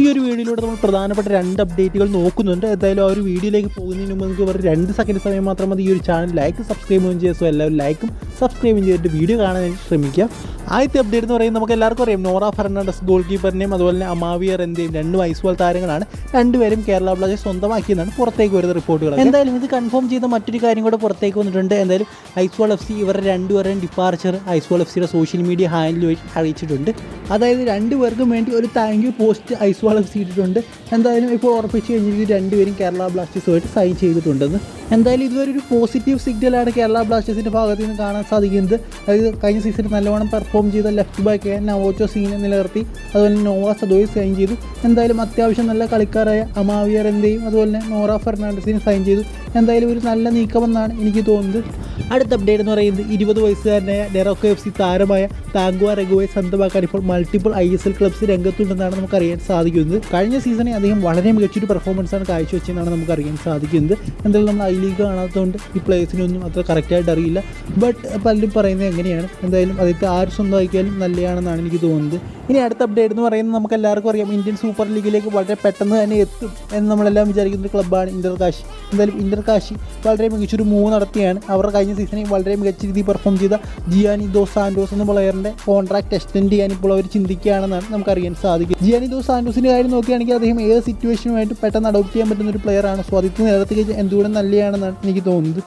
ഈ ഒരു വീഡിയോയിലൂടെ നമ്മൾ പ്രധാനപ്പെട്ട രണ്ട് അപ്ഡേറ്റുകൾ നോക്കുന്നുണ്ട്. എന്തായാലും ആ ഒരു വീഡിയോയിലേക്ക് പോകുന്നതിന് മുമ്പ് നിങ്ങൾക്ക് വെറും രണ്ട് സെക്കൻഡ് സമയം മാത്രം മതി. ഈ ഒരു ചാനൽ ലൈക്ക് സബ്സ്ക്രൈബും ചെയ്യുക സോ എല്ലാവരും ലൈക്കും സബ്സ്ക്രൈബും ചെയ്തിട്ട് വീഡിയോ കാണാനായിട്ട് ശ്രമിക്കുക. ആദ്യത്തെ അപ്ഡേറ്റ് എന്ന് പറയുന്നത് നമുക്ക് എല്ലാവർക്കും അറിയാം. നോറ ഫെർണാണ്ടസ് ഗോൾ കീപ്പറിനെയും അതുപോലെ തന്നെ അമാവിയർ എന്തെയും രണ്ട് വൈസ്ബോൾ താരങ്ങളാണ് രണ്ടുപേരും കേരള ബ്ലാസ്റ്റേഴ്സ് സ്വന്തമാക്കിയെന്നാണ് പുറത്തേക്ക് വരുന്ന റിപ്പോർട്ടുകൾ എന്തായാലും ഇത് കൺഫേം ചെയ്ത മറ്റൊരു കാര്യം കൂടെ പുറത്തേക്ക് വന്നിട്ടുണ്ട്. എന്തായാലും ഐസ്വാൾ എഫ് സി ഇവരുടെ രണ്ടുപേരുടെയും ഡിപ്പാർച്ചർ ഐസ്വാൾ എഫ് സിയുടെ സോഷ്യൽ മീഡിയ ഹാൻഡിൽ വഴി അറിയിച്ചിട്ടുണ്ട്. അതായത് രണ്ടുപേർക്കും വേണ്ടി ഒരു thank you post Aizawl F C ഇട്ടിട്ടുണ്ട്. എന്തായാലും ഇപ്പോൾ ഉറപ്പിച്ച് കഴിഞ്ഞിട്ട് രണ്ടുപേരും കേരള ബ്ലാസ്റ്റേഴ്സുമായിട്ട് സൈൻ ചെയ്തിട്ടുണ്ടെന്ന്. എന്തായാലും ഇതുവരെ ഒരു പോസിറ്റീവ് സിഗ്നലാണ് കേരള ബ്ലാസ്റ്റേഴ്സിന്റെ ഭാഗത്ത് നിന്ന് കാണാൻ സാധിക്കുന്നത്. അതായത് കഴിഞ്ഞ സീസണിൽ നല്ലവണ്ണം ചെയ്ത ലെഫ്റ്റ് ബാക്ക് നവോച്ചോ സീനെ നിലനിർത്തി. അതുപോലെ നോവ സദോയി സൈൻ ചെയ്തു. എന്തായാലും അത്യാവശ്യം നല്ല കളിക്കാരായ അമാവിയർ എന്തെയും അതുപോലെ തന്നെ നോറ ഫെർണാണ്ടസിനെ സൈൻ ചെയ്തു. എന്തായാലും ഒരു നല്ല നീക്കമെന്നാണ് എനിക്ക് തോന്നുന്നത്. അടുത്ത അപ്ഡേറ്റ് എന്ന് പറയുന്നത് ഇരുപത് വയസ്സുകാരനായ ഡെറോക്കോ എഫ് സി താരമായ താങ്കുവ റെഗുവെ സ്വന്തമാക്കാൻ ഇപ്പോൾ multiple I S L clubs രംഗത്തുണ്ടെന്നാണ് നമുക്ക് അറിയാൻ സാധിക്കുന്നത്. കഴിഞ്ഞ സീസണിൽ അദ്ദേഹം വളരെ മികച്ചൊരു പെർഫോമൻസാണ് കാഴ്ചവെച്ചതെന്നാണ് നമുക്ക് അറിയാൻ സാധിക്കുന്നത്. എന്തായാലും നമ്മൾ ഐ ലീഗ് കാണാത്തതുകൊണ്ട് ഈ പ്ലേസിനൊന്നും അത്ര കറക്റ്റായിട്ട് അറിയില്ല. ബട്ട് പലരും പറയുന്നത് എങ്ങനെയാണ്? എന്തായാലും അദ്ദേഹത്തെ ആര് സ്വന്തമാക്കിയാലും നല്ലതാണെന്നാണ് എനിക്ക് തോന്നുന്നത്. ഇനി അടുത്ത അപ്ഡേറ്റ് എന്ന് പറയുന്നത് നമുക്ക് എല്ലാവർക്കും അറിയാം. ഇന്ത്യൻ സൂപ്പർ ലീഗിലേക്ക് വളരെ പെട്ടെന്ന് തന്നെ എത്തും എന്ന് നമ്മളെല്ലാം വിചാരിക്കുന്ന ഒരു ക്ലബ്ബാണ് ഇന്റർ കാശി എന്തായാലും ഇന്റർ കാശി വളരെ മികച്ചൊരു മൂവ് നടത്തിയാണ്. അവർ കഴിഞ്ഞ സീസണിൽ വളരെ മികച്ച രീതിയിൽ പെർഫോം ചെയ്ത ജിയാനി ദോ സാൻഡോസ് എന്ന പ്ലെയറിന്റെ കോൺട്രാക്ട് എക്സ്റ്റെൻഡ് ചെയ്യാൻ ഇപ്പോൾ അവർ ചിന്തിക്കുകയാണെന്നാണ് നമുക്ക് അറിയാൻ സാധിക്കും. ജിയാനി ദോ സാൻഡോസിന്റെ കാര്യം നോക്കുകയാണെങ്കിൽ അദ്ദേഹം ഏത് സിറ്റുവേഷനുമായിട്ട് പെട്ടെന്ന് അഡോപ്റ്റ് ചെയ്യാൻ പറ്റുന്ന ഒരു പ്ലെയറാണ് സ്വാധീനം നേരത്തേക്ക് എന്തുകൊണ്ടും നല്ലതാണെന്നാണ് എനിക്ക് തോന്നുന്നത്.